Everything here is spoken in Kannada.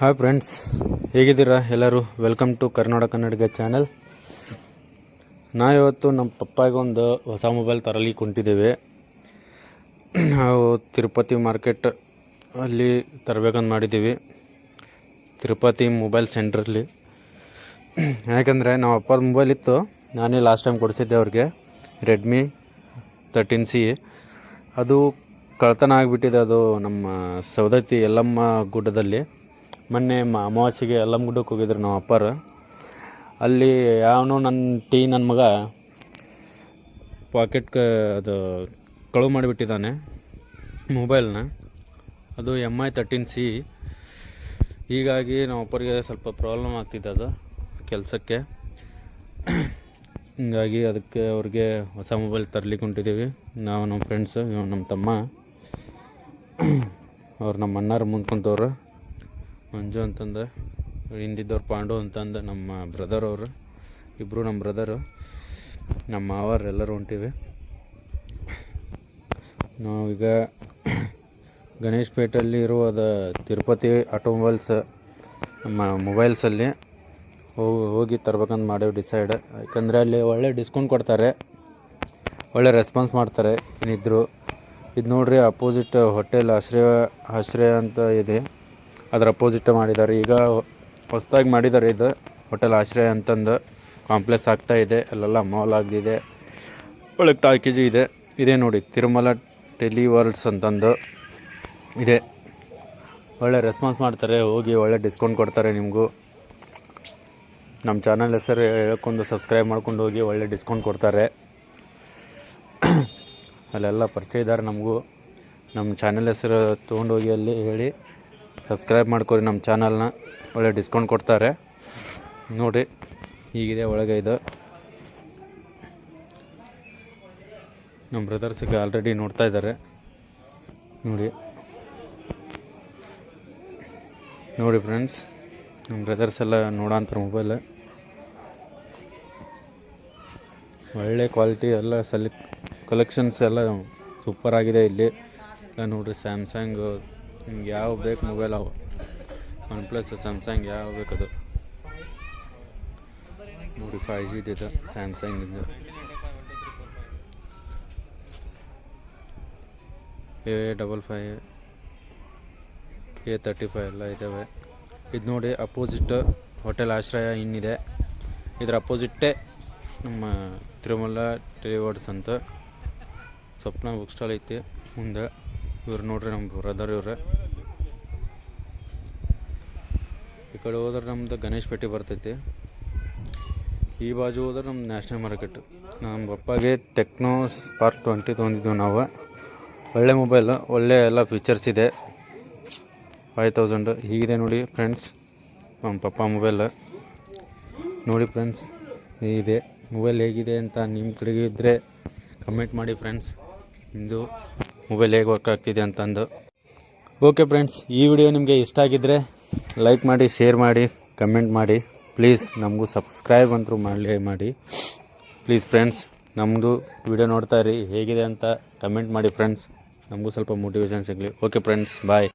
ಹಾಯ್ ಫ್ರೆಂಡ್ಸ್ ಹೇಗಿದ್ದೀರಾ? ಎಲ್ಲರೂ ವೆಲ್ಕಮ್ ಟು ಕರ್ನಾಟಕ ಕನ್ನಡಿಗ ನಾ ಇವತ್ತು ನಮ್ಮ ಪಪ್ಪಾಗೆ ಒಂದು ಹೊಸ ಮೊಬೈಲ್ ತರಲಿ ಕುಂಟಿದ್ದೇವೆ ನಾವು ತಿರುಪತಿ ಮಾರ್ಕೆಟ್ ಅಲ್ಲಿ ತರಬೇಕಂತ ಮಾಡಿದ್ದೀವಿ. ತಿರುಪತಿ ಮೊಬೈಲ್ ಸೆಂಟ್ರಲ್ಲಿ ಯಾಕಂದರೆ ನಮ್ಮ ಅಪ್ಪದ ಮೊಬೈಲ್ ಇತ್ತು. ನಾನೇ ಲಾಸ್ಟ್ ಟೈಮ್ ಕೊಡಿಸಿದ್ದೆ ಅವ್ರಿಗೆ. ರೆಡ್ಮಿ ತರ್ಟೀನ್ ಸಿ ಅದು ಕಳ್ತನ ಆಗಿಬಿಟ್ಟಿದೆ ಅದು ನಮ್ಮ ಸೌದತ್ತಿ ಯಲ್ಲಮ್ಮ ಗುಡ್ಡದಲ್ಲಿ. ಮೊನ್ನೆ ಅಮಾವಾಸ್ಯೆಗೆ ಎಲ್ಲಮ್ಮ ಗುಡ್ಡಕ್ಕೆ ಹೋಗಿದ್ರು ನಮ್ಮ ಅಪ್ಪರು. ಅಲ್ಲಿ ಯಾವನೋ ನನ್ನ ಟೀ ನನ್ನ ಮಗ ಪಾಕೆಟ್ ಅದು ಕಳುವು ಮಾಡಿಬಿಟ್ಟಿದ್ದಾನೆ, ಮೊಬೈಲ್ನ. ಅದು ಎಂ ಐ ತರ್ಟೀನ್ ಸಿ ಹೀಗಾಗಿ ನಮ್ಮ ಅಪ್ಪರಿಗೆ ಸ್ವಲ್ಪ ಪ್ರಾಬ್ಲಮ್ ಆಗ್ತಿದೆ ಅದು ಕೆಲಸಕ್ಕೆ. ಹೀಗಾಗಿ ಅದಕ್ಕೆ ಅವ್ರಿಗೆ ಹೊಸ ಮೊಬೈಲ್ ತರ್ಲಿಕ್ಕೆ ಹೊಂಟಿದ್ದೀವಿ ನಾವು ನಮ್ಮ ಫ್ರೆಂಡ್ಸು ನಮ್ಮ ತಮ್ಮ. ಅವ್ರು ನಮ್ಮ ಅಣ್ಣಾರು ಮುಂದೆ ಕುಂತವ್ರು ಮಂಜು ಅಂತಂದು, ಹಿಂದಿದ್ದವ್ರು ಪಾಂಡು ಅಂತಂದು, ನಮ್ಮ ಬ್ರದರ್ ಅವರು. ಇಬ್ಬರು ನಮ್ಮ ಬ್ರದರು ನಮ್ಮ ಮಾವರು ಎಲ್ಲರೂ ಹೊಂಟಿವಿ. ನಾವೀಗ ಗಣೇಶ್ ಪೇಟಲ್ಲಿ ಇರುವುದ ತಿರುಪತಿ ಆಟೋಮೊಬೈಲ್ಸ್, ನಮ್ಮ ಮೊಬೈಲ್ಸಲ್ಲಿ. ಹೋಗಿ ಹೋಗಿ ತರ್ಬೇಕಂತ ಮಾಡೇವಿ ಡಿಸೈಡ್ ಯಾಕಂದರೆ ಅಲ್ಲಿ ಒಳ್ಳೆ ಡಿಸ್ಕೌಂಟ್ ಕೊಡ್ತಾರೆ. ಒಳ್ಳೆ ರೆಸ್ಪಾನ್ಸ್ ಮಾಡ್ತಾರೆ ಏನಿದ್ರು. ಇದು ನೋಡ್ರಿ ಅಪೋಸಿಟ್ ಹೋಟೆಲ್ ಆಶ್ರಯ ಆಶ್ರಯ ಅಂತ ಇದೆ. ಅದರ ಅಪೋಸಿಟ್ ಮಾಡಿದ್ದಾರೆ. ಈಗ ಹೊಸ್ದಾಗಿ ಮಾಡಿದ್ದಾರೆ ಇದು. ಹೋಟೆಲ್ ಆಶ್ರಯ ಅಂತಂದು ಕಾಂಪ್ಲೆಕ್ಸ್ ಆಗ್ತಾ ಇದೆ. ಅಲ್ಲೆಲ್ಲ ಮಾಲ್ ಆಗಿದೆ ಒಳಗೆ ಟಾಕೇಜು ಇದೆ. ಇದೆ ನೋಡಿ, ತಿರುಮಲ ಟೆಲಿ ವರ್ಲ್ಡ್ಸ್ ಅಂತಂದು ಇದೆ. ಒಳ್ಳೆ ರೆಸ್ಪಾನ್ಸ್ ಮಾಡ್ತಾರೆ. ಹೋಗಿ ಒಳ್ಳೆ ಡಿಸ್ಕೌಂಟ್ ಕೊಡ್ತಾರೆ ನಿಮಗೂ. ನಮ್ಮ ಚಾನಲ್ ಹೆಸರು ಹೇಳ್ಕೊಂಡು ಸಬ್ಸ್ಕ್ರೈಬ್ ಮಾಡ್ಕೊಂಡು ಹೋಗಿ ಒಳ್ಳೆ ಡಿಸ್ಕೌಂಟ್ ಕೊಡ್ತಾರೆ. ಅಲ್ಲೆಲ್ಲ ಪರಿಚಯ ಇದ್ದಾರೆ ನಮಗೂ. ನಮ್ಮ ಚಾನಲ್ ಹೆಸರು ತೊಗೊಂಡೋಗಿ ಅಲ್ಲಿ ಹೇಳಿ. ಸಬ್ಸ್ಕ್ರೈಬ್ ಮಾಡ್ಕೊರಿ ನಮ್ಮ ಚಾನಲ್ನ. ಒಳ್ಳೆ ಡಿಸ್ಕೌಂಟ್ ಕೊಡ್ತಾರೆ. ನೋಡಿ, ಹೀಗಿದೆ ಒಳಗೆ ಇದು. ನಮ್ಮ ಬ್ರದರ್ಸಿಗೆ ಆಲ್ರೆಡಿ ನೋಡ್ತಾ ಇದ್ದಾರೆ. ನೋಡಿ. ನೋಡಿ ಫ್ರೆಂಡ್ಸ್ ನಮ್ಮ ಬ್ರದರ್ಸ್ ಎಲ್ಲ ನೋಡೋಂತಾರೆ ಮೊಬೈಲ್ ಒಳ್ಳೆ ಕ್ವಾಲಿಟಿ ಎಲ್ಲ ಸೆಲೆಕ್ ಕಲೆಕ್ಷನ್ಸ್ ಎಲ್ಲ ಸೂಪರ್ ಆಗಿದೆ ಇಲ್ಲಿ. ನೋಡಿರಿ ಸ್ಯಾಮ್ಸಂಗು ನಿಮ್ಗೆ ಯಾವ ಬೇಕು ಮೊಬೈಲ್ ಅವು. ಒನ್ ಪ್ಲಸ್ ಸ್ಯಾಮ್ಸಂಗ್ ಯಾವ ಬೇಕದು ನೋಡಿ ಫೈವ್ ಜಿ ಇದೆ ಸ್ಯಾಮ್ಸಂಗಿಂದು A double five A thirty five ಎಲ್ಲ ಇದ್ದಾವೆ ಇದು ನೋಡಿ ಅಪೋಸಿಟ್ ಹೋಟೆಲ್ ಆಶ್ರಯ ಇನ್ನಿದೆ. ಇದರ ಅಪೋಸಿಟ್ಟೇ ನಮ್ಮ ತಿರುಮಲ ಟೆಲಿವರ್ಡ್ಸ್ ಅಂತ. ಸ್ವಪ್ನ ಬುಕ್ ಸ್ಟಾಲ್ ಐತಿ, ಮುಂದೆ. ಇವ್ರು ನೋಡ್ರಿ ನಮ್ಮ ಬ್ರದರ್ ಇವ್ರೆ. ಈ ಕಡೆ ಹೋದ್ರೆ ನಮ್ದು ಗಣೇಶ್ ಪೇಟೆ ಬರ್ತೈತಿ. ಈ ಬಾಜು ಹೋದ್ರೆ ನಮ್ಮ ನ್ಯಾಷನಲ್ ಮಾರ್ಕೆಟ್. ನಮ್ಮ ಪಪ್ಪಾಗೆ ಟೆಕ್ನೋ ಸ್ಪಾರ್ಕ್ ಟ್ವೆಂಟಿ ತೊಗೊಂಡಿದ್ದೀವಿ ನಾವು. ಒಳ್ಳೆ ಮೊಬೈಲ್, ಒಳ್ಳೆ ಎಲ್ಲ ಫೀಚರ್ಸ್ ಇದೆ. ಫೈವ್ ತೌಸಂಡ್ ಹೀಗಿದೆ ನೋಡಿ ಫ್ರೆಂಡ್ಸ್. ನಮ್ಮ ಪಪ್ಪ ಮೊಬೈಲ್. ನೋಡಿ ಫ್ರೆಂಡ್ಸ್ ಇದೆ ಮೊಬೈಲ್ ಹೇಗಿದೆ ಅಂತ ನಿಮ್ಮ ಕಡೆಗೆ ಇದ್ದರೆ ಕಮೆಂಟ್ ಮಾಡಿ ಫ್ರೆಂಡ್ಸ್. ನಿಮ್ಮದು ಮೊಬೈಲ್ ಹೇಗೆ ವರ್ಕ್ ಆಗ್ತಿದೆ ಅಂತಂದು. ಓಕೆ ಫ್ರೆಂಡ್ಸ್ ಈ ವಿಡಿಯೋ ನಿಮಗೆ ಇಷ್ಟ ಆಗಿದ್ದರೆ ಲೈಕ್ ಮಾಡಿ ಶೇರ್ ಮಾಡಿ ಕಮೆಂಟ್ ಮಾಡಿ. ಪ್ಲೀಸ್ ನಮಗೂ ಸಬ್ಸ್ಕ್ರೈಬ್ ಅಂತೂ ಮಾಡಲೇ ಮಾಡಿ. ಪ್ಲೀಸ್ ಫ್ರೆಂಡ್ಸ್ ನಮ್ಮದು ವಿಡಿಯೋ ನೋಡ್ತಾ ಇರಿ, ಹೇಗಿದೆ ಅಂತ ಕಮೆಂಟ್ ಮಾಡಿ ಫ್ರೆಂಡ್ಸ್ ನಮಗೂ ಸ್ವಲ್ಪ ಮೋಟಿವೇಶನ್ ಸಿಗಲಿ. Okay friends bye